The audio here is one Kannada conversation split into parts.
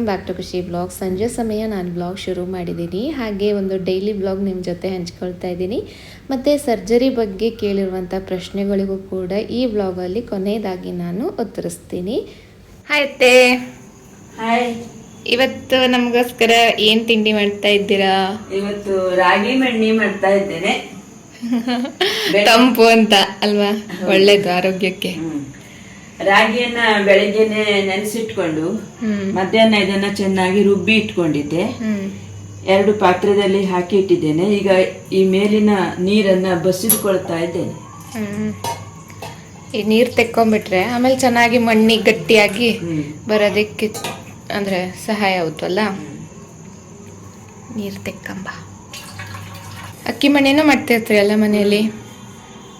Welcome back to Khushi blog ಸಂಜೆ ಸಮಯ ನಾನು ಬ್ಲಾಗ್ ಶುರು ಮಾಡಿದ್ದೀನಿ ಹಾಗೆ ಒಂದು ಡೈಲಿ ಬ್ಲಾಗ್ ನಿಮ್ಮ ಜೊತೆ ಹಂಚ್ಕೊಳ್ತಾ ಇದ್ದೀನಿ. ಮತ್ತು ಸರ್ಜರಿ ಬಗ್ಗೆ ಕೇಳಿರುವಂಥ ಪ್ರಶ್ನೆಗಳಿಗೂ ಕೂಡ ಈ ಬ್ಲಾಗಲ್ಲಿ ಕೊನೆಯದಾಗಿ ನಾನು ಉತ್ತರಿಸ್ತೀನಿ. ಆಯ್ತೆ ಹಾಯ್ ಇವತ್ತು ನಮಗೋಸ್ಕರ ಏನು ತಿಂಡಿ ಮಾಡ್ತಾ ಇದ್ದೀರಾ? ಇವತ್ತು ರಾಗಿ ಮಣ್ಣಿ ಮಾಡ್ತಾ ಇದ್ದೇನೆ. ತಂಪು ಅಂತ ಅಲ್ವಾ? ಒಳ್ಳೇದು ಆರೋಗ್ಯಕ್ಕೆ. ರಾಗಿಯನ್ನ ಬೆಳಗ್ಗೆನೆ ನೆನೆಸಿಟ್ಕೊಂಡು ಮಧ್ಯಾಹ್ನ ಇದನ್ನ ಚೆನ್ನಾಗಿ ರುಬ್ಬಿ ಇಟ್ಕೊಂಡಿದ್ದೆ. ಎರಡು ಪಾತ್ರದಲ್ಲಿ ಹಾಕಿ ಇಟ್ಟಿದ್ದೇನೆ. ಈಗ ಈ ಮೇಲಿನ ನೀರನ್ನ ಬಸಿದುಕೊಳ್ತಾ ಇದ್ದೇನೆ. ಈ ನೀರು ತೆಕ್ಕೊಂಡ್ಬಿಟ್ರೆ ಆಮೇಲೆ ಚೆನ್ನಾಗಿ ಮಣ್ಣಿ ಗಟ್ಟಿಯಾಗಿ. ಬರೋದಕ್ಕೆ ಅಂದ್ರೆ ಸಹಾಯ ಆಗುತ್ತಲ್ಲ? ನೀರು ತೆಕ್ಕಂಬ. ಅಕ್ಕಿ ಮಣ್ಣೇನೂ ಮಾಡ್ತಿರ್ತೀರಿ ಅಲ್ಲ ಮನೆಯಲ್ಲಿ?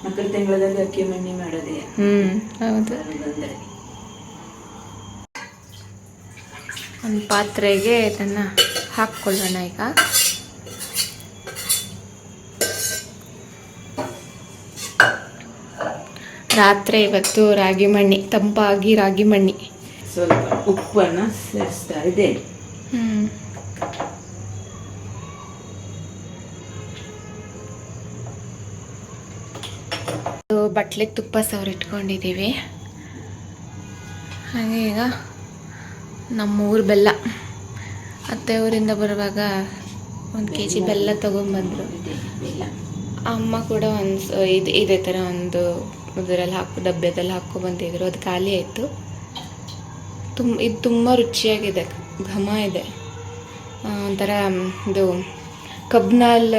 ಮಕ್ಕಳ ತಿಂಗಳಲ್ಲಿ ಅಕ್ಕಿ ಮಣ್ಣಿ ಮಾಡೋದೇ. ಹ್ಮ್ ಹೌದು. ಬಂದರೆ ಒಂದು ಪಾತ್ರೆಗೆ ಇದನ್ನ ಹಾಕ್ಕೊಳ್ಳೋಣ ಈಗ. ರಾತ್ರಿ ಇವತ್ತು ರಾಗಿ ಮಣ್ಣಿ ತಂಪಾಗಿ ರಾಗಿ ಮಣ್ಣಿ. ಸ್ವಲ್ಪ ಉಪ್ಪನ್ನ ಸೇರಿಸ್ತಾ ಇದ್ದೇನೆ. ಹ್ಮ್. ಬಟ್ಲಿಗೆ ತುಪ್ಪ ಸವರಿಟ್ಕೊಂಡಿದ್ದೀವಿ ಹಾಗೆ ಈಗ ನಮ್ಮೂರು ಬೆಲ್ಲ. ಅತ್ತೆ ಊರಿಂದ ಬರುವಾಗ ಒಂದು ಕೆ ಜಿ ಬೆಲ್ಲ ತೊಗೊಂಬಂದರು. ಅಮ್ಮ ಕೂಡ ಒಂದು ಇದು ಇದೇ ಥರ ಒಂದು ಇದರಲ್ಲಿ ಹಾಕಿ ಡಬ್ಬೆದಲ್ಲಿ ಹಾಕ್ಕೊಬಂದಿದ್ರು ಅದು ಖಾಲಿ ಆಯಿತು. ತುಂಬ ಇದು ತುಂಬ ರುಚಿಯಾಗಿದೆ, ಘಮ ಇದೆ. ಒಂಥರ, ಇದು ಕಬ್ನಾಲ್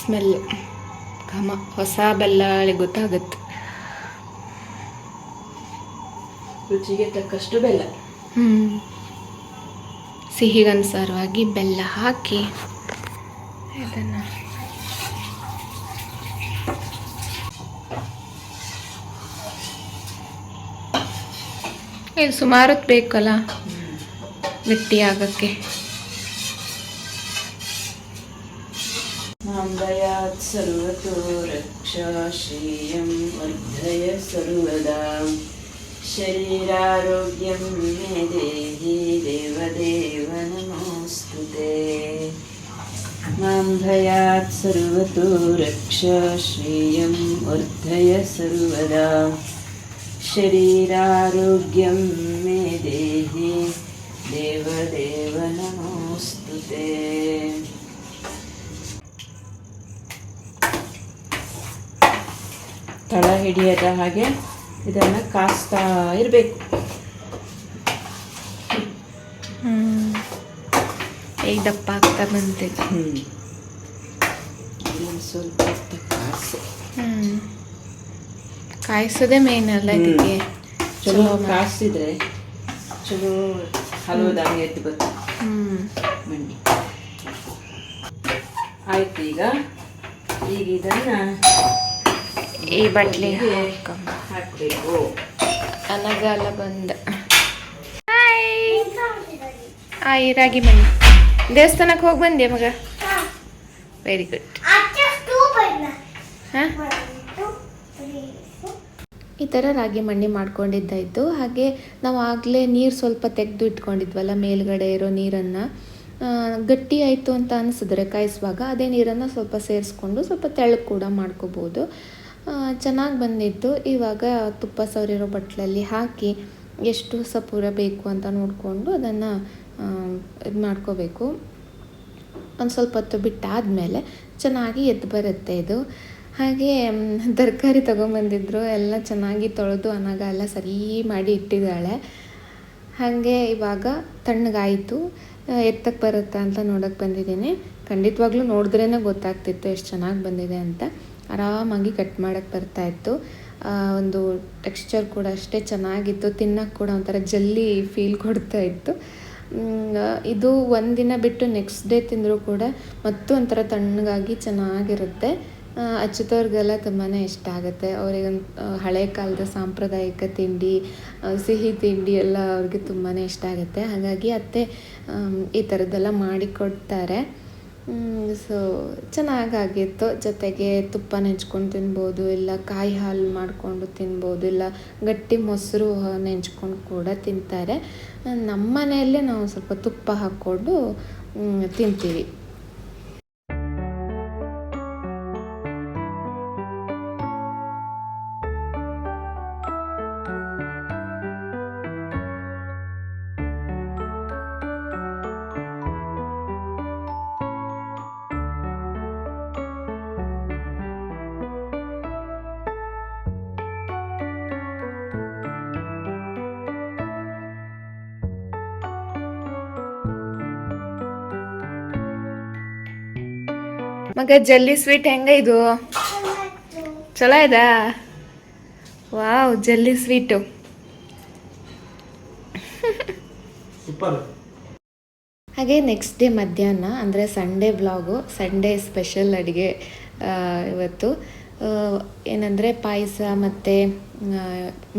ಸ್ಮೆಲ್. ಘಮ. ಹೊಸ ಬೆಲ್ಲ ಗೊತ್ತಾಗುತ್ತೆ. ರುಚಿಗೆ ತಕ್ಕಷ್ಟು ಬೆಲ್ಲ. ಹ್ಞೂ ಸಿಹಿಗನುಸಾರವಾಗಿ ಬೆಲ್ಲ ಹಾಕಿ ಇದನ್ನು. ಇದು ಸುಮಾರು ಹೊತ್ತು ಬೇಕಲ್ಲ? ಗಟ್ಟಿ ಆಗಕ್ಕೆ सर्वतो रक्षा श्रियं वर्धय सर्वदा। शरीरारोग्यं मे देहि देवदेव नमोऽस्तु ते। माँ भयात् सर्वतो रक्षा श्रियं वर्धय सर्वदा। शरीरारोग्यं मे देहि देवदेव नमोऽस्तु ते। ತಳ ಹಿಡಿಯದ ಹಾಗೆ ಇದನ್ನು ಕಾಯಿಸ್ತಾ ಇರಬೇಕು. ಈಗ ದಪ್ಪ ಆಗ್ತಾ ಬಂತಿದೆ ಸ್ವಲ್ಪ ಕಾಯಿಸಿ. ಕಾಯಿಸೋದೇ ಮೇನ್ ಅಲ್ಲ ಇದಕ್ಕೆ. ಚಲೋ ಕಾಯಿಸಿದ್ರೆ ಚಲೋ ಹಲವದಾಗಿ ಎದ್ದು ಬರ್ತದೆ ಹ್ಞೂ ಬನ್ನಿ. ಆಯ್ತು ಈಗ ಈಗ ಇದನ್ನ ಈ. ಹಾಕಬೇಕು ಅನಗಾಲ ಬಂದ. ಆಯ್ ರಾಗಿ ಮಣ್ಣಿ ದೇವಸ್ಥಾನಕ್ಕೆ ಹೋಗಿ ಬಂದೆ ಮಗ? ವೆರಿ ಗುಡ್ ಹಾಂ? ಈ ಥರ ರಾಗಿ ಮಣ್ಣಿ ಮಾಡ್ಕೊಂಡಿದ್ದಾಯಿತು. ಹಾಗೆ ನಾವು ಆಗಲೇ ನೀರು ಸ್ವಲ್ಪ ತೆಗೆದು ಇಟ್ಕೊಂಡಿದ್ವಲ್ಲ ಮೇಲ್ಗಡೆ ಇರೋ ನೀರನ್ನು. ಗಟ್ಟಿ ಆಯಿತು ಅಂತ ಅನಿಸಿದ್ರೆ ಕಾಯಿಸುವಾಗ ಅದೇ ನೀರನ್ನು ಸ್ವಲ್ಪ ಸೇರಿಸ್ಕೊಂಡು ಸ್ವಲ್ಪ ತೆಳ್ಳಗೆ ಕೂಡ ಮಾಡ್ಕೋಬೋದು. ಚೆನ್ನಾಗಿ ಬಂದಿತ್ತು. ಇವಾಗ ತುಪ್ಪ ಸವರಿರೋ ಬಟ್ಲಲ್ಲಿ ಹಾಕಿ ಎಷ್ಟು ಸಪೂರ ಬೇಕು ಅಂತ ನೋಡಿಕೊಂಡು ಅದನ್ನು ಇದು ಮಾಡ್ಕೋಬೇಕು. ಒಂದು ಸ್ವಲ್ಪ ಹೊತ್ತು ಬಿಟ್ಟಾದಮೇಲೆ ಚೆನ್ನಾಗಿ ಎದ್ದು ಬರುತ್ತೆ ಇದು. ಹಾಗೆ ತರಕಾರಿ ತೊಗೊಂಬಂದಿದ್ರು, ಎಲ್ಲ ಚೆನ್ನಾಗಿ ತೊಳೆದು ಅನಾಗ ಎಲ್ಲ ಸರಿ ಮಾಡಿ ಇಟ್ಟಿದ್ದಾಳೆ. ಹಾಗೆ ಇವಾಗ ತಣ್ಣಗಾಯಿತು. ಎತ್ತಕ್ಕೆ ಬರುತ್ತಾ ಅಂತ ನೋಡೋಕ್ಕೆ ಬಂದಿದ್ದೀನಿ. ಖಂಡಿತವಾಗ್ಲೂ ನೋಡಿದ್ರೇ ಗೊತ್ತಾಗ್ತಿತ್ತು ಎಷ್ಟು ಚೆನ್ನಾಗಿ ಬಂದಿದೆ ಅಂತ. ಆರಾಮಾಗಿ ಕಟ್ ಮಾಡೋಕ್ಕೆ ಬರ್ತಾಯಿತ್ತು ಒಂದು ಟೆಕ್ಸ್ಚರ್ ಕೂಡ ಅಷ್ಟೇ ಚೆನ್ನಾಗಿತ್ತು. ತಿನ್ನೋಕ್ಕೆ ಕೂಡ ಒಂಥರ ಜಲ್ಲಿ ಫೀಲ್ ಕೊಡ್ತಾ ಇತ್ತು. ಇದು ಒಂದಿನ ಬಿಟ್ಟು ನೆಕ್ಸ್ಟ್ ಡೇ ತಿಂದರೂ ಕೂಡ ಮತ್ತೂ ಒಂಥರ ತಣ್ಣಗಾಗಿ ಚೆನ್ನಾಗಿರುತ್ತೆ. ಅಚ್ಚುತವ್ರಿಗೆಲ್ಲ ತುಂಬಾ ಇಷ್ಟ ಆಗುತ್ತೆ. ಅವರಿಗೆ ಹಳೆ ಕಾಲದ ಸಾಂಪ್ರದಾಯಿಕ ತಿಂಡಿ ಸಿಹಿ ತಿಂಡಿ ಎಲ್ಲ ಅವ್ರಿಗೆ ತುಂಬಾ ಇಷ್ಟ ಆಗುತ್ತೆ. ಹಾಗಾಗಿ ಅತ್ತೆ ಈ ಥರದ್ದೆಲ್ಲ ಮಾಡಿಕೊಡ್ತಾರೆ. ಸೊ ಚೆನ್ನಾಗಾಗಿತ್ತು. ಜೊತೆಗೆ ತುಪ್ಪ ನೆಂಚ್ಕೊಂಡು ತಿನ್ಬೋದು, ಇಲ್ಲ ಕಾಯಿ ಹಾಲು ಮಾಡಿಕೊಂಡು ತಿನ್ಬೋದು, ಇಲ್ಲ ಗಟ್ಟಿ ಮೊಸರು ನೆಂಚ್ಕೊಂಡು ಕೂಡ ತಿಂತಾರೆ. ನಮ್ಮ ಮನೆಯಲ್ಲೇ ನಾವು ಸ್ವಲ್ಪ ತುಪ್ಪ ಹಾಕ್ಕೊಂಡು ತಿಂತೀವಿ. ಮಗ ಜಲ್ಲಿ ಸ್ವೀಟ್ ಹೆಂಗ ಇದು? ಚಲೋ ಇದ? Wow jelly sweet. ಸೂಪರ್. ಹಾಗೆ ನೆಕ್ಸ್ಟ್ ಡೇ ಮಧ್ಯಾಹ್ನ ಅಂದರೆ ಸಂಡೇ ಬ್ಲಾಗು ಸಂಡೇ ಸ್ಪೆಷಲ್ ಅಡುಗೆ ಇವತ್ತು. ಏನಂದರೆ ಪಾಯಸ ಮತ್ತು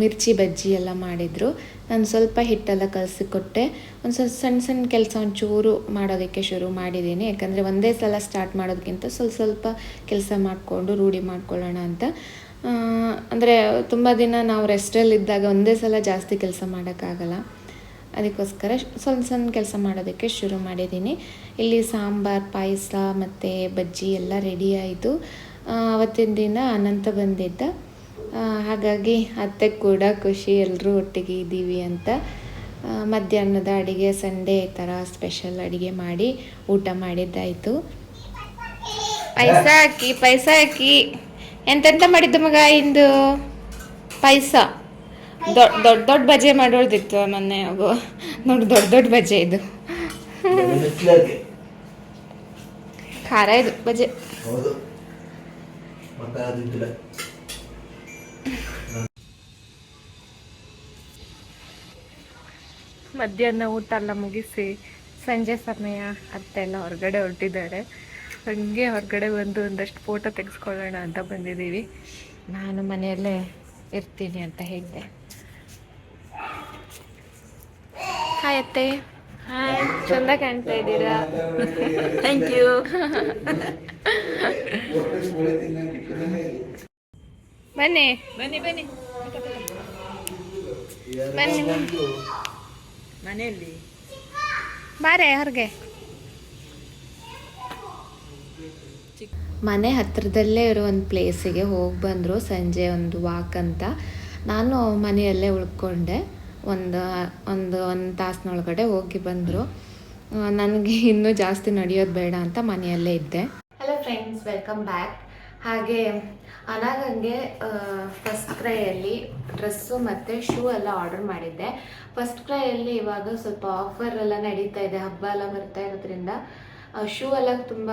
ಮಿರ್ಚಿ ಬಜ್ಜಿ ಎಲ್ಲ ಮಾಡಿದರು. ನಾನು ಸ್ವಲ್ಪ ಹಿಟ್ಟೆಲ್ಲ ಕಲಸಿಕೊಟ್ಟೆ. ಒಂದು ಸ್ವಲ್ಪ ಸಣ್ಣ ಸಣ್ಣ ಕೆಲಸ ಒಂಚೂರು ಮಾಡೋದಕ್ಕೆ ಶುರು ಮಾಡಿದ್ದೀನಿ. ಯಾಕಂದರೆ ಒಂದೇ ಸಲ ಸ್ಟಾರ್ಟ್ ಮಾಡೋದಕ್ಕಿಂತ ಸ್ವಲ್ಪ ಸ್ವಲ್ಪ ಕೆಲಸ ಮಾಡಿಕೊಂಡು ರೂಢಿ ಮಾಡ್ಕೊಳ್ಳೋಣ ಅಂತ. ಅಂದರೆ ತುಂಬ ದಿನ ನಾವು ರೆಸ್ಟಲ್ಲಿದ್ದಾಗ ಒಂದೇ ಸಲ ಜಾಸ್ತಿ ಕೆಲಸ ಮಾಡೋಕ್ಕಾಗಲ್ಲ. ಅದಕ್ಕೋಸ್ಕರ ಸಣ್ಣ ಸಣ್ಣ ಕೆಲಸ ಮಾಡೋದಕ್ಕೆ ಶುರು ಮಾಡಿದ್ದೀನಿ. ಇಲ್ಲಿ ಸಾಂಬಾರು, ಪಾಯಸ ಮತ್ತು ಬಜ್ಜಿ ಎಲ್ಲ ರೆಡಿ ಆಯಿತು. ಅವತ್ತಿನ ದಿನ ಅನಂತ ಬಂದಿದ್ದ. ಹಾಗಾಗಿ ಅತ್ತೆ ಕೂಡ ಖುಷಿ ಎಲ್ಲರೂ ಒಟ್ಟಿಗೆ ಇದ್ದೀವಿ ಅಂತ ಮಧ್ಯಾಹ್ನದ ಅಡುಗೆ, ಸಂಡೇ ಥರ ಸ್ಪೆಷಲ್ ಅಡುಗೆ ಮಾಡಿ ಊಟ ಮಾಡಿದ್ದಾಯಿತು. ಪಾಯಸ ಹಾಕಿ ಪಾಯಸ ಹಾಕಿ ಎಂತೆಂತ ಮಾಡಿದ್ದು ಮಗ ಇಂದು? ಪಾಯಸ ದೊಡ್ಡ ದೊಡ್ಡ ದೊಡ್ಡ ಬಜೆ ಮಾಡೋದಿತ್ತು ಮೊನ್ನೆ ಹೋಗು ನೋಡಿ, ದೊಡ್ಡ ದೊಡ್ಡ ಬಜೆ ಇದು. ಖಾರ ಇದು, ಬಜೆ. ಮಧ್ಯಾಹ್ನ ಊಟ ಎಲ್ಲ ಮುಗಿಸಿ ಸಂಜೆ ಸಮಯ ಅತ್ತೆಲ್ಲ ಹೊರಗಡೆ ಹೊರಟಿದ್ದಾರೆ. ಹಾಗೆ ಹೊರಗಡೆ ಬಂದು ಒಂದಷ್ಟು ಫೋಟೋ ತೆಗೆಸ್ಕೊಳ್ಳೋಣ ಅಂತ ಬಂದಿದ್ದೀವಿ. ನಾನು ಮನೆಯಲ್ಲೇ ಇರ್ತೀನಿ ಅಂತ ಹೇಳಿದೆ. ಹಾಯ್ ಅತ್ತೆ. ಹಾಯ್ ಚಂದ ಕಾಣ್ತಾ ಇದ್ದೀರಾ? ಥ್ಯಾಂಕ್ ಯು ಬನ್ನಿ. ಬನ್ನಿ ಬನ್ನಿ. ಬನ್ನಿ. ಮನೆಯಲ್ಲಿ. ಬಾರೆ ಹೊರಗೆ. ಮನೆ ಹತ್ತಿರದಲ್ಲೇ ಇರೋ ಒಂದು ಪ್ಲೇಸಿಗೆ ಹೋಗಿ ಬಂದರು ಸಂಜೆ ಒಂದು ವಾಕ್ ಅಂತ. ನಾನು ಮನೆಯಲ್ಲೇ ಉಳ್ಕೊಂಡೆ. ಒಂದು ಒಂದು ಒಂದು ತಾಸಿನೊಳಗಡೆ ಹೋಗಿ ಬಂದರು. ನನಗೆ ಇನ್ನೂ ಜಾಸ್ತಿ ನಡೆಯೋದು ಬೇಡ ಅಂತ ಮನೆಯಲ್ಲೇ ಇದ್ದೆ. ಹಲೋ ಫ್ರೆಂಡ್ಸ್ ವೆಲ್ಕಮ್ ಬ್ಯಾಕ್ ಹಾಗೆ ಅನಾಗಂಗೆ ಫಸ್ಟ್ ಕ್ರೈಯಲ್ಲಿ ಡ್ರೆಸ್ಸು ಮತ್ತು ಶೂ ಎಲ್ಲ ಆರ್ಡರ್ ಮಾಡಿದ್ದೆ. ಫಸ್ಟ್ ಕ್ರೈಯಲ್ಲಿ ಇವಾಗ ಸ್ವಲ್ಪ ಆಫರ್ ಎಲ್ಲ ನಡೀತಾ ಇದೆ, ಹಬ್ಬ ಎಲ್ಲ ಬರ್ತಾ ಇರೋದ್ರಿಂದ ಶೂ ಎಲ್ಲ ತುಂಬ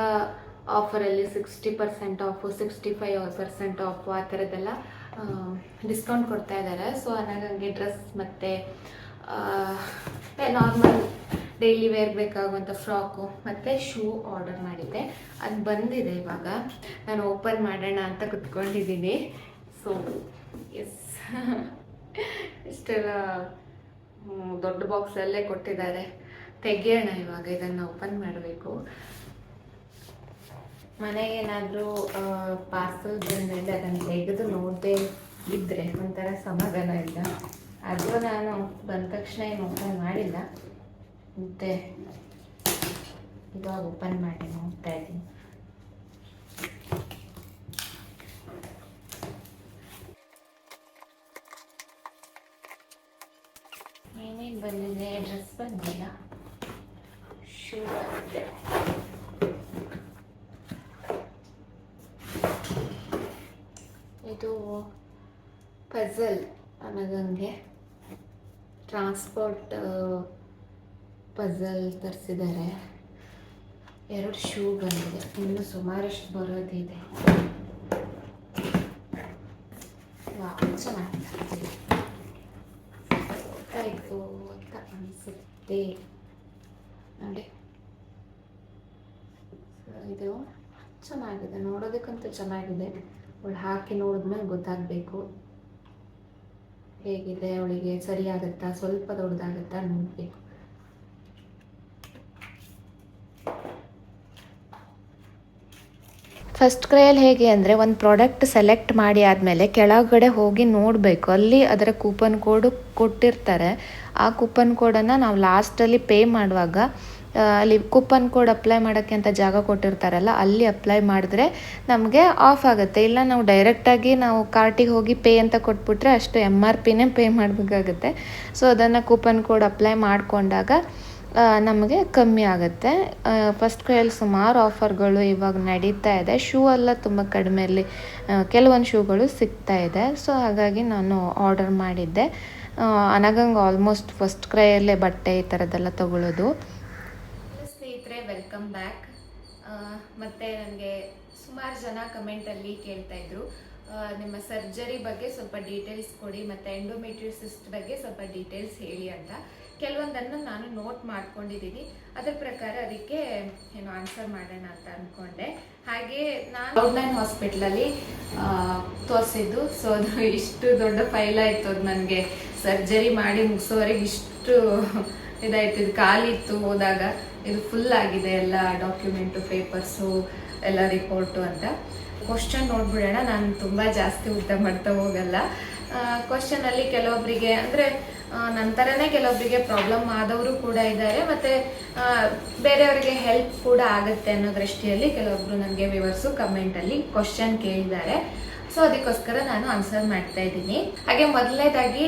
ಆಫರಲ್ಲಿ sixty percent off sixty five percent off ಆ ಥರದ್ದೆಲ್ಲ ಡಿಸ್ಕೌಂಟ್ ಕೊಡ್ತಾ ಇದ್ದಾರೆ. ಸೊ ಅನಾಗಂಗೆ ಡ್ರೆಸ್ ಮತ್ತು ನಾರ್ಮಲ್ ಡೈಲಿ ವೇರ್ ಬೇಕಾಗುವಂಥ ಫ್ರಾಕು ಮತ್ತು ಶೂ ಆರ್ಡರ್ ಮಾಡಿದ್ದೆ. ಅದು ಬಂದಿದೆ ಇವಾಗ. ನಾನು ಓಪನ್ ಮಾಡೋಣ ಅಂತ ಕುತ್ಕೊಂಡಿದ್ದೀನಿ. ಸೊ ಎಸ್ ಇಷ್ಟೆಲ್ಲ ದೊಡ್ಡ ಬಾಕ್ಸಲ್ಲೇ ಕೊಟ್ಟಿದ್ದಾರೆ. ತೆಗಿಯೋಣ ಇವಾಗ, ಇದನ್ನು ಓಪನ್ ಮಾಡಬೇಕು. ಮನೆಗೇನಾದರೂ ಪಾರ್ಸಲ್ ಬಂದಿದೆ ಅದನ್ನು ತೆಗೆದು ನೋಡದೆ ಇದ್ದರೆ ಒಂಥರ ಸಮಾಧಾನ ಇಲ್ಲ. ಅದು ನಾನು ಬಂದ ತಕ್ಷಣ ಏನು ಓಪನ್ ಮಾಡಿಲ್ಲ. ಮತ್ತೆ ಇವಾಗ ಓಪನ್ ಮಾಡಿ ನೋಡ್ತಾ ಇದ್ದೀನಿ. ಏನೇನು ಬಂದಿದೆ? ಡ್ರೆಸ್ ಬಂದಿಲ್ಲ ಶೂ ಬಂದಿದೆ. ಇದು ಪಝಲ್ ನನಗಂಗೆ ಟ್ರಾನ್ಸ್ಪೋರ್ಟ್ ಪಝಲ್ ತರಿಸಿದ್ದಾರೆ ಎರಡು ಶೂ ಬಂದಿದೆ. ಇನ್ನು ಸುಮಾರಷ್ಟು ಬರೋದಿದೆ? ಚೆನ್ನಾಗಿದೆ. ಅಂತ ಅನಿಸುತ್ತೆ. ನೋಡಿ. ಇದು ಚೆನ್ನಾಗಿದೆ. ನೋಡೋದಕ್ಕಂತೂ ಚೆನ್ನಾಗಿದೆ. ಅವಳು ಹಾಕಿ ನೋಡಿದ್ಮೇಲೆ ಗೊತ್ತಾಗಬೇಕು. ಹೇಗಿದೆ, ಅವಳಿಗೆ ಸರಿಯಾಗುತ್ತಾ, ಸ್ವಲ್ಪ ದೊಡ್ಡದಾಗುತ್ತಾ ನೋಡಬೇಕು. ಫಸ್ಟ್ ಕ್ರೈಯಲ್ಲಿ ಹೇಗೆ ಅಂದರೆ ಒಂದು ಪ್ರಾಡಕ್ಟ್ ಸೆಲೆಕ್ಟ್ ಮಾಡಿ ಆದಮೇಲೆ ಕೆಳಗಡೆ ಹೋಗಿ ನೋಡಬೇಕು. ಅಲ್ಲಿ ಅದರ ಕೂಪನ್ ಕೋಡು ಕೊಟ್ಟಿರ್ತಾರೆ. ಆ ಕೂಪನ್ ಕೋಡನ್ನು ನಾವು ಲಾಸ್ಟಲ್ಲಿ ಪೇ ಮಾಡುವಾಗ ಅಲ್ಲಿ ಕೂಪನ್ ಕೋಡ್ ಅಪ್ಲೈ ಮಾಡೋಕ್ಕೆ ಅಂತ ಜಾಗ ಕೊಟ್ಟಿರ್ತಾರಲ್ಲ, ಅಲ್ಲಿ ಅಪ್ಲೈ ಮಾಡಿದ್ರೆ ನಮಗೆ ಆಫ್ ಆಗುತ್ತೆ. ಇಲ್ಲ ನಾವು ಡೈರೆಕ್ಟಾಗಿ ನಾವು ಕಾರ್ಟಿಗೆ ಹೋಗಿ ಪೇ ಅಂತ ಕೊಟ್ಬಿಟ್ರೆ ಅಷ್ಟು ಎಂ ಆರ್ ಪಿನೇ ಪೇ ಮಾಡಬೇಕಾಗುತ್ತೆ. ಸೊ ಅದನ್ನು ಕೂಪನ್ ಕೋಡ್ ಅಪ್ಲೈ ಮಾಡಿಕೊಂಡಾಗ ನಮಗೆ ಕಮ್ಮಿ ಆಗುತ್ತೆ. ಫಸ್ಟ್ ಕ್ರೈಯಲ್ಲಿ ಸುಮಾರು ಆಫರ್ಗಳು ಇವಾಗ ನಡೀತಾ ಇದೆ. ಶೂ ಎಲ್ಲ ತುಂಬ ಕಡಿಮೆಯಲ್ಲಿ ಕೆಲವೊಂದು ಶೂಗಳು ಸಿಗ್ತಾ ಇದೆ. ಸೊ ಹಾಗಾಗಿ ನಾನು ಆರ್ಡರ್ ಮಾಡಿದ್ದೆ. ಅನಗಂಗೆ ಆಲ್ಮೋಸ್ಟ್ ಫಸ್ಟ್ ಕ್ರೈಯಲ್ಲೇ ಬಟ್ಟೆ ಈ ಥರದ್ದೆಲ್ಲ ತಗೊಳ್ಳೋದು ಸ್ನೇಹಿತರೆ ವೆಲ್ಕಮ್ ಬ್ಯಾಕ್ ಮತ್ತು ನನಗೆ ಸುಮಾರು ಜನ ಕಮೆಂಟಲ್ಲಿ ಕೇಳ್ತಾ ಇದ್ರು. ನಿಮ್ಮ ಸರ್ಜರಿ ಬಗ್ಗೆ ಸ್ವಲ್ಪ ಡೀಟೇಲ್ಸ್ ಕೊಡಿ, ಮತ್ತು ಎಂಡೋಮೆಟ್ರಿಸಿಸ್ಟ್ ಬಗ್ಗೆ ಸ್ವಲ್ಪ ಡೀಟೇಲ್ಸ್ ಹೇಳಿ ಅಂತ. ಕೆಲವೊಂದನ್ನು ನಾನು ನೋಟ್ ಮಾಡ್ಕೊಂಡಿದ್ದೀನಿ. ಅದ್ರ ಪ್ರಕಾರ ಅದಕ್ಕೆ ಏನು ಆನ್ಸರ್ ಮಾಡೋಣ ಅಂತ ಅಂದ್ಕೊಂಡೆ ಹಾಗೆ ನಾನು ಔಟ್ಲೈನ್ ಹಾಸ್ಪಿಟ್ಲಲ್ಲಿ ತೋರಿಸಿದ್ದು. ಸೊ ಅದು ಇಷ್ಟು ದೊಡ್ಡ ಫೈಲ್ ಆಯಿತು. ಅದು ನನಗೆ ಸರ್ಜರಿ ಮಾಡಿ ಮುಗಿಸೋವರೆಗೆ ಇಷ್ಟು ಇದಾಯ್ತು. ಇದು ಕಾಲಿತ್ತು ಹೋದಾಗ. ಇದು ಫುಲ್ ಆಗಿದೆ ಎಲ್ಲ ಡಾಕ್ಯುಮೆಂಟು ಪೇಪರ್ಸು ಎಲ್ಲ ರಿಪೋರ್ಟು ಅಂತ. ಕ್ವಶನ್ ನೋಡ್ಬಿಡೋಣ. ನಾನು ತುಂಬ ಜಾಸ್ತಿ ಉದ್ದ ಮಾಡ್ತಾ ಹೋಗಲ್ಲ. ಕ್ವಶನಲ್ಲಿ ಕೆಲವೊಬ್ಬರಿಗೆ ಅಂದರೆ ನಂತರನೇ ಕೆಲವೊಬ್ಬರಿಗೆ ಪ್ರಾಬ್ಲಮ್ ಆದವರು ಕೂಡ ಇದ್ದಾರೆ. ಮತ್ತೆ ಬೇರೆಯವರಿಗೆ ಹೆಲ್ಪ್ ಕೂಡ ಆಗುತ್ತೆ ಅನ್ನೋ ದೃಷ್ಟಿಯಲ್ಲಿ ಕೆಲವೊಬ್ರು ನನಗೆ ವಿವರ್ಸು ಕಮೆಂಟಲ್ಲಿ ಕ್ವಶನ್ ಕೇಳಿದ್ದಾರೆ. ಸೊ ಅದಕ್ಕೋಸ್ಕರ ನಾನು ಆನ್ಸರ್ ಮಾಡ್ತಾ ಇದ್ದೀನಿ. ಹಾಗೆ ಮೊದಲನೇದಾಗಿ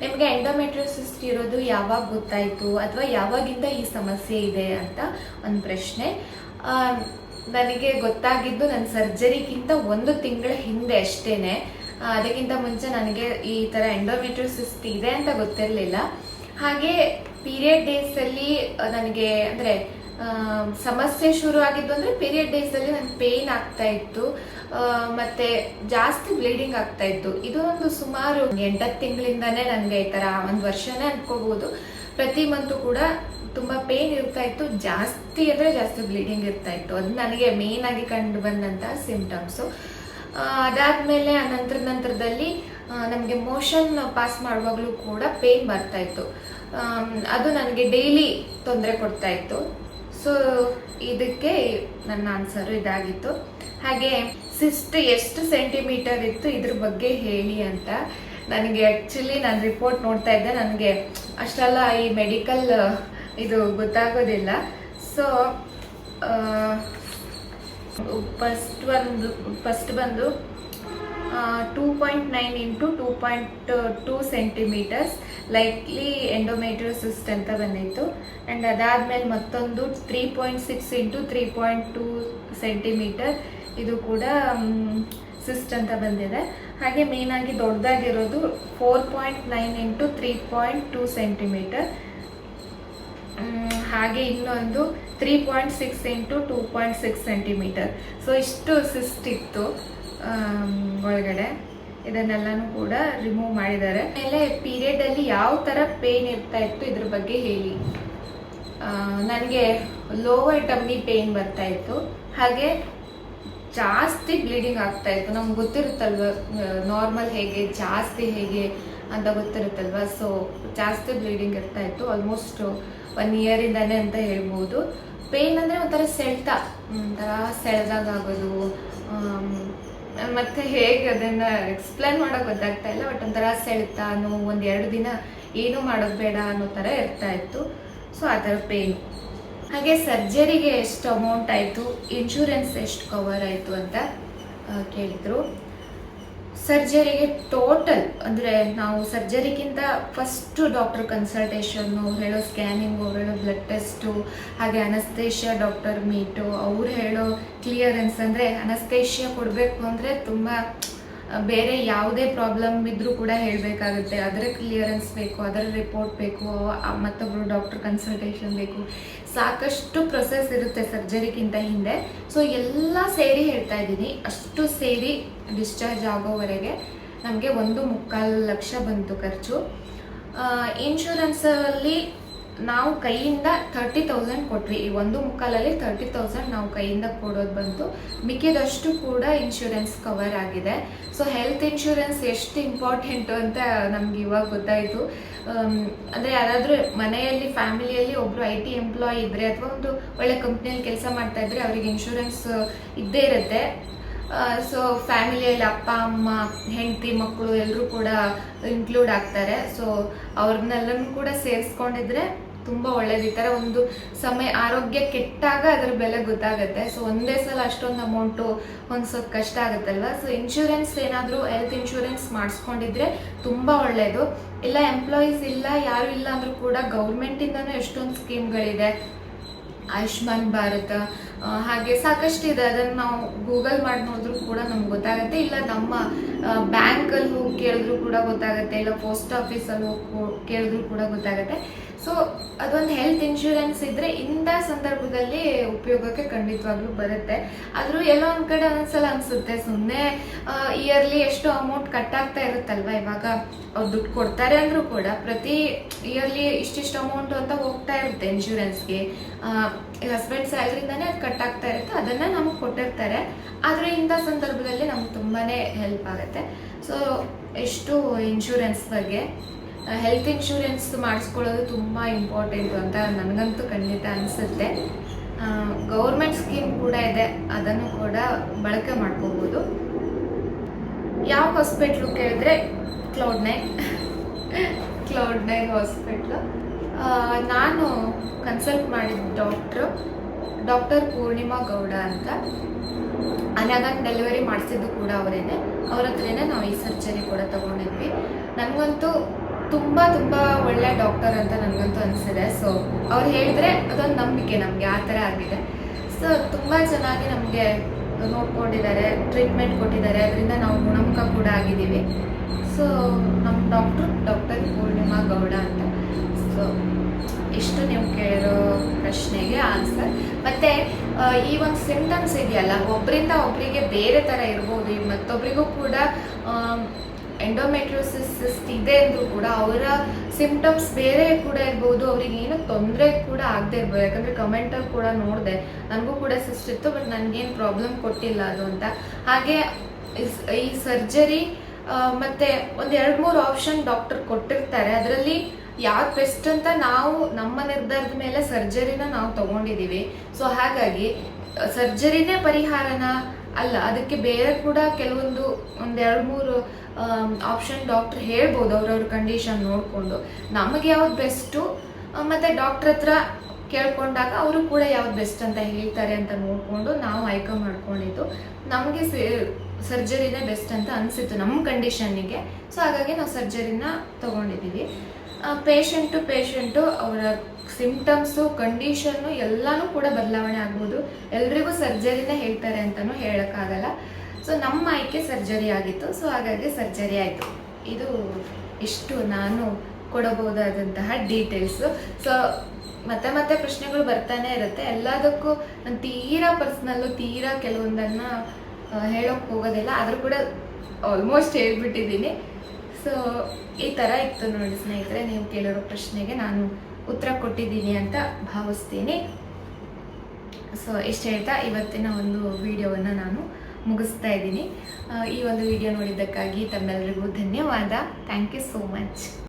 ನಿಮಗೆ ಎಂಡೋಮೆಟ್ರಿಯೋಸಿಸ್ಟ್ ಇರೋದು ಯಾವಾಗ ಗೊತ್ತಾಯಿತು ಅಥವಾ ಯಾವಾಗಿಂದ ಈ ಸಮಸ್ಯೆ ಇದೆ ಅಂತ ಒಂದು ಪ್ರಶ್ನೆ. ನನಗೆ ಗೊತ್ತಾಗಿದ್ದು ನನ್ನ ಸರ್ಜರಿಗಿಂತ ಒಂದು ತಿಂಗಳ ಹಿಂದೆ ಅಷ್ಟೇನೆ. ಅದಕ್ಕಿಂತ ಮುಂಚೆ ನನಗೆ ಈ ಥರ ಎಂಡೋಮೆಟ್ರಿಯೋಸಿಸ್ಟ್ ಇದೆ ಅಂತ ಗೊತ್ತಿರಲಿಲ್ಲ. ಹಾಗೆ ಪೀರಿಯಡ್ ಡೇಸಲ್ಲಿ ನನಗೆ ಅಂದರೆ ಸಮಸ್ಯೆ ಶುರು ಆಗಿದ್ದು ಅಂದರೆ ಪೀರಿಯಡ್ ಡೇಸಲ್ಲಿ ನನಗೆ ಪೇಯ್ನ್ ಆಗ್ತಾ ಇತ್ತು. ಮತ್ತೆ ಜಾಸ್ತಿ ಬ್ಲೀಡಿಂಗ್ ಆಗ್ತಾ ಇತ್ತು. ಇದು ಒಂದು ಸುಮಾರು ಎಂಟತ್ತು ತಿಂಗಳಿಂದನೇ ನನಗೆ ಈ ಥರ ಒಂದು ವರ್ಷನೇ ಅನ್ಕೋಬಹುದು ಪ್ರತಿ ಮಂತು ಕೂಡ ತುಂಬ ಪೇನ್ ಇರ್ತಾ ಇತ್ತು. ಜಾಸ್ತಿ ಅಂದರೆ ಜಾಸ್ತಿ ಬ್ಲೀಡಿಂಗ್ ಇರ್ತಾ ಇತ್ತು. ಅದು ನನಗೆ ಮೇನ್ ಆಗಿ ಕಂಡು ಬಂದಂತಹ ಸಿಂಟಮ್ಸು ಅದಾದಮೇಲೆ ಆ ನಂತರ ನಂತರದಲ್ಲಿ ನಮಗೆ ಮೋಷನ್ ಪಾಸ್ ಮಾಡುವಾಗಲೂ ಕೂಡ ಪೇನ್ ಬರ್ತಾ ಇತ್ತು. ಅದು ನನಗೆ ಡೈಲಿ ತೊಂದರೆ ಕೊಡ್ತಾ ಇತ್ತು. ಸೊ ಇದಕ್ಕೆ ನನ್ನ ಆನ್ಸರು ಇದಾಗಿತ್ತು. ಹಾಗೆ ಸಿಸ್ಟ್ ಎಷ್ಟು ಸೆಂಟಿಮೀಟರ್ ಇತ್ತು ಇದ್ರ ಬಗ್ಗೆ ಹೇಳಿ ಅಂತ ನನಗೆ ಆ್ಯಕ್ಚುಲಿ ನಾನು ರಿಪೋರ್ಟ್ ನೋಡ್ತಾ ಇದ್ದೆ. ನನಗೆ ಅಷ್ಟೆಲ್ಲ ಈ ಮೆಡಿಕಲ್ ಇದು ಗೊತ್ತಾಗೋದಿಲ್ಲ. ಸೊ ಫಸ್ಟ್ ಒಂದು ಫಸ್ಟ್ ಬಂದು two point nine into two point two centimetres likely endometriosis cyst ಅಂತ ಬಂದಿತ್ತು. ಆ್ಯಂಡ್ ಅದಾದಮೇಲೆ ಮತ್ತೊಂದು three point six into three point two centimetre ಇದು ಕೂಡ ಸಿಸ್ಟ್ ಅಂತ ಬಂದಿದೆ. ಹಾಗೆ ಮೇಯ್ನಾಗಿ ದೊಡ್ಡದಾಗಿರೋದು four point nine into three point two centimetre ಹಾಗೆ ಇನ್ನೊಂದು three point six into two point six centimetre so ಇಷ್ಟು ಸಿಸ್ಟ್ ಇತ್ತು ಒಳಗಡೆ. ಇದನ್ನೆಲ್ಲನೂ ಕೂಡ ರಿಮೂವ್ ಮಾಡಿದ್ದಾರೆ. ಆಮೇಲೆ ಪೀರಿಯಡಲ್ಲಿ ಯಾವ ಥರ ಪೇನ್ ಇರ್ತಾ ಇತ್ತು ಇದ್ರ ಬಗ್ಗೆ ಹೇಳಿ. ನನಗೆ ಲೋವರ್ ಟಮ್ಮಿ ಪೇನ್ ಬರ್ತಾ ಇತ್ತು. ಹಾಗೆ ಜಾಸ್ತಿ ಬ್ಲೀಡಿಂಗ್ ಆಗ್ತಾ ಇತ್ತು. ನಮ್ಗೆ ಗೊತ್ತಿರುತ್ತಲ್ವ ನಾರ್ಮಲ್ ಹೇಗೆ, ಜಾಸ್ತಿ ಹೇಗೆ ಅಂತ ಗೊತ್ತಿರುತ್ತಲ್ವ. ಸೊ ಜಾಸ್ತಿ ಬ್ಲೀಡಿಂಗ್ ಇರ್ತಾ ಇತ್ತು. ಆಲ್ಮೋಸ್ಟ್ ಒನ್ ಇಯರಿಂದಾನೆ ಅಂತ ಹೇಳ್ಬೋದು. ಪೇನ್ ಅಂದರೆ ಒಂಥರ ಸೆಳೆತ, ಒಂಥರ ಸೆಳೆದಾಗೋದು ಮತ್ತೆ ಹೇಗೆ ಅದನ್ನ ಎಕ್ಸ್ಪ್ಲೇನ್ ಮಾಡೋಕೆ ಗೊತ್ತಾಗ್ತಾ ಇಲ್ಲ ಬಟ್ ಒಂಥರ ಸೆಳ್ತ, ನೋವು, ಒಂದು ಎರಡು ದಿನ ಏನೂ ಮಾಡೋದು ಬೇಡ ಅನ್ನೋ ಥರ ಇರ್ತಾ ಇತ್ತು. ಸೊ ಆ ಥರ ಪೇನ್ ಹಾಗೆ ಸರ್ಜರಿಗೆ ಎಷ್ಟು ಅಮೌಂಟ್ ಆಯಿತು ಇನ್ಶೂರೆನ್ಸ್ ಎಷ್ಟು ಕವರ್ ಆಯಿತು ಅಂತ ಕೇಳಿದ್ರು. ಸರ್ಜರಿಗೆ ಟೋಟಲ್ ಅಂದರೆ ನಾವು ಸರ್ಜರಿಗಿಂತ ಫಸ್ಟು ಡಾಕ್ಟರ್ ಕನ್ಸಲ್ಟೇಷನ್ನು ಹೇಳೋ ಸ್ಕ್ಯಾನಿಂಗು ಹೇಳೋ ಬ್ಲಡ್ ಟೆಸ್ಟು ಹಾಗೆ ಅನಸ್ತೇಷಿಯಾ ಡಾಕ್ಟರ್ ಮೀಟು ಅವ್ರು ಹೇಳೋ ಕ್ಲಿಯರೆನ್ಸ್ ಅಂದರೆ ಅನಸ್ತೇಷಿಯಾ ಕೊಡಬೇಕು ಅಂದರೆ ತುಂಬ ಬೇರೆ ಯಾವುದೇ ಪ್ರಾಬ್ಲಮ್ ಇದ್ರೂ ಕೂಡ ಹೇಳಬೇಕಾಗುತ್ತೆ. ಅದರ ಕ್ಲಿಯರೆನ್ಸ್ ಬೇಕು, ಅದರ ರಿಪೋರ್ಟ್ ಬೇಕು ಮತ್ತೊಬ್ಬರು ಡಾಕ್ಟರ್ ಕನ್ಸಲ್ಟೇಷನ್ ಬೇಕು. ಸಾಕಷ್ಟು ಪ್ರೊಸೆಸ್ ಇರುತ್ತೆ ಸರ್ಜರಿಗಿಂತ ಹಿಂದೆ. ಸೊ ಎಲ್ಲ ಸೇರಿ ಹೇಳ್ತಾ ಇದ್ದೀನಿ. ಅಷ್ಟು ಸೇರಿ ಡಿಸ್ಚಾರ್ಜ್ ಆಗೋವರೆಗೆ ನಮಗೆ ಒಂದು ಮುಕ್ಕಾಲು ಲಕ್ಷ ಬಂತು ಖರ್ಚು. ಇನ್ಶೂರೆನ್ಸಲ್ಲಿ ನಾವು ಕೈಯಿಂದ ತರ್ಟಿ ತೌಸಂಡ್ ಕೊಟ್ವಿ. ಈ ಒಂದು ಮುಕ್ಕಾಲಲ್ಲಿ ಥರ್ಟಿ ತೌಸಂಡ್ ನಾವು ಕೈಯಿಂದ ಕೊಡೋದು ಬಂತು. ಮಿಕ್ಕಿದಷ್ಟು ಕೂಡ ಇನ್ಶೂರೆನ್ಸ್ ಕವರ್ ಆಗಿದೆ. ಸೊ ಹೆಲ್ತ್ ಇನ್ಶೂರೆನ್ಸ್ ಎಷ್ಟು ಇಂಪಾರ್ಟೆಂಟು ಅಂತ ನಮ್ಗೆ ಇವಾಗ ಗೊತ್ತಾಯಿತು. ಅಂದರೆ ಯಾರಾದರೂ ಮನೆಯಲ್ಲಿ ಫ್ಯಾಮಿಲಿಯಲ್ಲಿ ಒಬ್ಬರು ಐ ಟಿ ಎಂಪ್ಲಾಯ್ ಇದ್ದರೆ ಅಥವಾ ಒಂದು ಒಳ್ಳೆ ಕಂಪ್ನಿಯಲ್ಲಿ ಕೆಲಸ ಮಾಡ್ತಾ ಇದ್ದರೆ ಅವರಿಗೆ ಇನ್ಶೂರೆನ್ಸ್ ಇದ್ದೇ ಇರುತ್ತೆ. ಸೊ ಫ್ಯಾಮಿಲಿಯಲ್ಲಿ ಅಪ್ಪ, ಅಮ್ಮ, ಹೆಂಡತಿ, ಮಕ್ಕಳು ಎಲ್ಲರೂ ಕೂಡ ಇನ್ಕ್ಲೂಡ್ ಆಗ್ತಾರೆ. ಸೊ ಅವ್ರನ್ನೆಲ್ಲನೂ ಕೂಡ ಸೇರಿಸ್ಕೊಂಡಿದ್ರೆ ತುಂಬ ಒಳ್ಳೇದು. ಈ ಥರ ಒಂದು ಸಮಯ, ಆರೋಗ್ಯ ಕೆಟ್ಟಾಗ ಅದ್ರ ಬೆಲೆ ಗೊತ್ತಾಗುತ್ತೆ. ಸೊ ಒಂದೇ ಸಲ ಅಷ್ಟೊಂದು ಅಮೌಂಟು ಹೊಂದ್ಸೋದು ಕಷ್ಟ ಆಗುತ್ತಲ್ವ? ಸೊ ಇನ್ಶೂರೆನ್ಸ್ ಏನಾದರೂ ಹೆಲ್ತ್ ಇನ್ಶೂರೆನ್ಸ್ ಮಾಡಿಸ್ಕೊಂಡಿದ್ರೆ ತುಂಬ ಒಳ್ಳೆಯದು ಇಲ್ಲ ಎಂಪ್ಲಾಯೀಸ್ ಇಲ್ಲ, ಯಾರು ಇಲ್ಲ ಅಂದರೂ ಕೂಡ ಗೌರ್ಮೆಂಟಿಂದನೂ ಎಷ್ಟೊಂದು ಸ್ಕೀಮ್ಗಳಿದೆ. ಆಯುಷ್ಮಾನ್ ಭಾರತ ಹಾಗೆ ಸಾಕಷ್ಟು ಇದೆ. ಅದನ್ನು ನಾವು ಗೂಗಲ್ ಮಾಡಿ ನೋಡಿದ್ರು ಕೂಡ ನಮ್ಗೆ ಗೊತ್ತಾಗುತ್ತೆ. ಇಲ್ಲ, ನಮ್ಮ ಬ್ಯಾಂಕಲ್ಲಿ ಹೋಗಿ ಕೇಳಿದ್ರು ಕೂಡ ಗೊತ್ತಾಗುತ್ತೆ. ಇಲ್ಲ ಪೋಸ್ಟ್ ಆಫೀಸಲ್ಲಿ ಹೋಗಿ ಕೇಳಿದ್ರು ಕೂಡ ಗೊತ್ತಾಗುತ್ತೆ. ಸೊ ಅದೊಂದು ಹೆಲ್ತ್ ಇನ್ಶೂರೆನ್ಸ್ ಇದ್ರೆ ಇಂಥ ಸಂದರ್ಭದಲ್ಲಿ ಉಪಯೋಗಕ್ಕೆ ಖಂಡಿತವಾಗ್ಲೂ ಬರುತ್ತೆ. ಆದರೂ ಎಲ್ಲೋ ಒಂದು ಕಡೆ ಒಂದ್ಸಲ ಅನಿಸುತ್ತೆ ಸುಮ್ಮನೆ ಇಯರ್ಲಿ ಎಷ್ಟು ಅಮೌಂಟ್ ಕಟ್ ಆಗ್ತಾ ಇರುತ್ತಲ್ವ ಇವಾಗ? ಅವ್ರು ದುಡ್ಡು ಕೊಡ್ತಾರೆ ಅಂದರೂ ಕೂಡ ಪ್ರತಿ ಇಯರ್ಲಿ ಇಷ್ಟಿಷ್ಟು ಅಮೌಂಟ್ ಅಂತ ಹೋಗ್ತಾ ಇರುತ್ತೆ ಇನ್ಶೂರೆನ್ಸ್ಗೆ ಹಸ್ಬೆಂಡ್ ಸ್ಯಾಲ್ರಿಯಿಂದಾನೇ ಅದು ಕಟ್ ಆಗ್ತಾ ಇರುತ್ತೆ, ಅದನ್ನು ನಮಗೆ ಕೊಟ್ಟಿರ್ತಾರೆ. ಆದರೆ ಇಂಥ ಸಂದರ್ಭದಲ್ಲಿ ನಮ್ಗೆ ತುಂಬಾ ಹೆಲ್ಪ್ ಆಗುತ್ತೆ. ಸೊ ಎಷ್ಟು ಇನ್ಶೂರೆನ್ಸ್ ಬಗ್ಗೆ ಹೆಲ್ತ್ ಇನ್ಶೂರೆನ್ಸ್ ಮಾಡಿಸ್ಕೊಳ್ಳೋದು ತುಂಬ ಇಂಪಾರ್ಟೆಂಟು ಅಂತ ನನಗಂತೂ ಖಂಡಿತ ಅನಿಸುತ್ತೆ. ಗೌರ್ಮೆಂಟ್ ಸ್ಕೀಮ್ ಕೂಡ ಇದೆ, ಅದನ್ನು ಕೂಡ ಬಳಕೆ ಮಾಡ್ಕೋಬೋದು. ಯಾವ ಹಾಸ್ಪಿಟ್ಲು ಕೇಳಿದ್ರೆ cloud nine cloud nine hospital ನಾನು ಕನ್ಸಲ್ಟ್ ಮಾಡಿದ ಡಾಕ್ಟ್ರು ಡಾಕ್ಟರ್ ಪೂರ್ಣಿಮಾ ಗೌಡ ಅಂತ. ಅನಾಗನ್ ಡೆಲಿವರಿ ಮಾಡಿಸಿದ್ದು ಕೂಡ ಅವರೇನೆ, ಅವ್ರ ಹತ್ರನೇ ನಾವು ಈ ಸರ್ಜರಿ ಕೂಡ ತೊಗೊಂಡಿದ್ವಿ. ನನಗಂತೂ ತುಂಬ ತುಂಬ ಒಳ್ಳೆ ಡಾಕ್ಟರ್ ಅಂತ ನನಗಂತೂ ಅನಿಸಿದೆ. ಸೊ ಅವ್ರು ಹೇಳಿದ್ರೆ ಅದೊಂದು ನಂಬಿಕೆ ನಮಗೆ, ಆ ಥರ ಆಗಿದೆ. ಸೊ ತುಂಬ ಚೆನ್ನಾಗಿ ನಮಗೆ ನೋಡ್ಕೊಂಡಿದ್ದಾರೆ ಟ್ರೀಟ್ಮೆಂಟ್ ಕೊಟ್ಟಿದ್ದಾರೆ. ಅದರಿಂದ ನಾವು ಗುಣಮುಖ ಕೂಡ ಆಗಿದ್ದೀವಿ. ಸೊ ನಮ್ಮ ಡಾಕ್ಟರ್ ಡಾಕ್ಟರ್ ಪೂರ್ಣಿಮಾ ಗೌಡ ಅಂತ. ಸೊ ಇಷ್ಟು ನೀವು ಕೇಳಿರೋ ಪ್ರಶ್ನೆಗೆ ಆನ್ಸರ್. ಮತ್ತು ಈ ಒಂದು ಸಿಂಟಮ್ಸ್ ಇದೆಯಲ್ಲ ಒಬ್ಬರಿಂದ ಒಬ್ಬರಿಗೆ ಬೇರೆ ಥರ ಇರ್ಬೋದು ಮತ್ತೊಬ್ಬರಿಗೂ ಕೂಡ ಎಂಡೋಮೆಟ್ರೋಸಿಸ್ ಇದೆ ಅಂದರೂ ಕೂಡ ಅವರ ಸಿಂಪ್ಟಮ್ಸ್ ಬೇರೆ ಕೂಡ ಇರ್ಬೋದು, ಅವ್ರಿಗೆ ಏನೋ ತೊಂದರೆ ಕೂಡ ಆಗದೆ ಇರ್ಬೋದು. ಯಾಕಂದರೆ ಕಮೆಂಟಲ್ಲಿ ಕೂಡ ನೋಡಿದೆ ನನಗೂ ಕೂಡ ಸಿಸ್ಟ್ ಇತ್ತು ಬಟ್ ನನಗೇನು ಪ್ರಾಬ್ಲಮ್ ಕೊಟ್ಟಿಲ್ಲ ಅದು ಅಂತ. ಹಾಗೆ ಈ ಸರ್ಜರಿ ಮತ್ತೆ ಒಂದು ಎರಡು ಮೂರು ಆಪ್ಷನ್ ಡಾಕ್ಟರ್ ಕೊಟ್ಟಿರ್ತಾರೆ. ಅದರಲ್ಲಿ ಯಾವ್ದು ಬೆಸ್ಟ್ ಅಂತ ನಾವು ನಮ್ಮ ನಿರ್ಧಾರದ ಮೇಲೆ ಸರ್ಜರಿನ ನಾವು ತಗೊಂಡಿದ್ದೀವಿ ಸೊ ಹಾಗಾಗಿ ಸರ್ಜರಿನೇ ಪರಿಹಾರನ ಅಲ್ಲ, ಅದಕ್ಕೆ ಬೇರೆ ಕೂಡ ಕೆಲವೊಂದು ಒಂದು ಎರಡು ಮೂರು ಆಪ್ಷನ್ ಡಾಕ್ಟರ್ ಹೇಳ್ಬೋದು ಅವ್ರವ್ರ ಕಂಡೀಷನ್ ನೋಡಿಕೊಂಡು. ನಮಗೆ ಯಾವ್ದು ಬೆಸ್ಟು ಮತ್ತು ಡಾಕ್ಟ್ರ್ ಹತ್ರ ಕೇಳ್ಕೊಂಡಾಗ ಅವರು ಕೂಡ ಯಾವ್ದು ಬೆಸ್ಟ್ ಅಂತ ಹೇಳ್ತಾರೆ ಅಂತ ನೋಡಿಕೊಂಡು ನಾವು ಆಯ್ಕೆ ಮಾಡ್ಕೊಂಡಿದ್ದು. ನಮಗೆ ಸರ್ಜರಿನೇ ಬೆಸ್ಟ್ ಅಂತ ಅನಿಸಿತ್ತು ನಮ್ಮ ಕಂಡೀಷನ್ನಿಗೆ ಸೊ ಹಾಗಾಗಿ ನಾವು ಸರ್ಜರಿನ ತೊಗೊಂಡಿದ್ದೀವಿ ಪೇಷಂಟು ಪೇಷಂಟು ಅವರ ಸಿಂಪ್ಟಮ್ಸು ಕಂಡೀಷನ್ನು ಎಲ್ಲನೂ ಕೂಡ ಬದಲಾವಣೆ ಆಗ್ಬೋದು. ಎಲ್ರಿಗೂ ಸರ್ಜರಿನೇ ಹೇಳ್ತಾರೆ ಅಂತಲೂ ಹೇಳೋಕ್ಕಾಗಲ್ಲ. ಸೊ ನಮ್ಮ ಆಯ್ಕೆ ಸರ್ಜರಿ ಆಗಿತ್ತು. ಸೊ ಹಾಗಾಗಿ ಸರ್ಜರಿ ಆಯಿತು. ಇದು ಇಷ್ಟು ನಾನು ಕೊಡಬಹುದಾದಂತಹ ಡೀಟೇಲ್ಸು ಸೊ ಮತ್ತೆ ಮತ್ತೆ ಪ್ರಶ್ನೆಗಳು ಬರ್ತಾನೆ ಇರುತ್ತೆ. ಎಲ್ಲದಕ್ಕೂ ನಾನು ತೀರಾ ಪರ್ಸ್ನಲ್ಲು ತೀರಾ ಕೆಲವೊಂದನ್ನು ಹೇಳೋಕೆ ಹೋಗೋದಿಲ್ಲ. ಆದರೂ ಕೂಡ ಆಲ್ಮೋಸ್ಟ್ ಹೇಳ್ಬಿಟ್ಟಿದ್ದೀನಿ. ಸೊ ಈ ಥರ ಇತ್ತು ನೋಡಿ ಸ್ನೇಹಿತರೆ, ನೀವು ಕೇಳಿರೋ ಪ್ರಶ್ನೆಗೆ ನಾನು ಉತ್ತರ ಕೊಟ್ಟಿದ್ದೀನಿ ಅಂತ ಭಾವಿಸ್ತೀನಿ. ಸೊ ಇಷ್ಟು ಹೇಳ್ತಾ ಇವತ್ತಿನ ಒಂದು ವಿಡಿಯೋವನ್ನು ನಾನು ಮುಗಿಸ್ತಾ ಇದ್ದೀನಿ. ಈ ಒಂದು ವಿಡಿಯೋ ನೋಡಿದ್ದಕ್ಕಾಗಿ ತಮ್ಮೆಲ್ಲರಿಗೂ ಧನ್ಯವಾದ. Thank you so much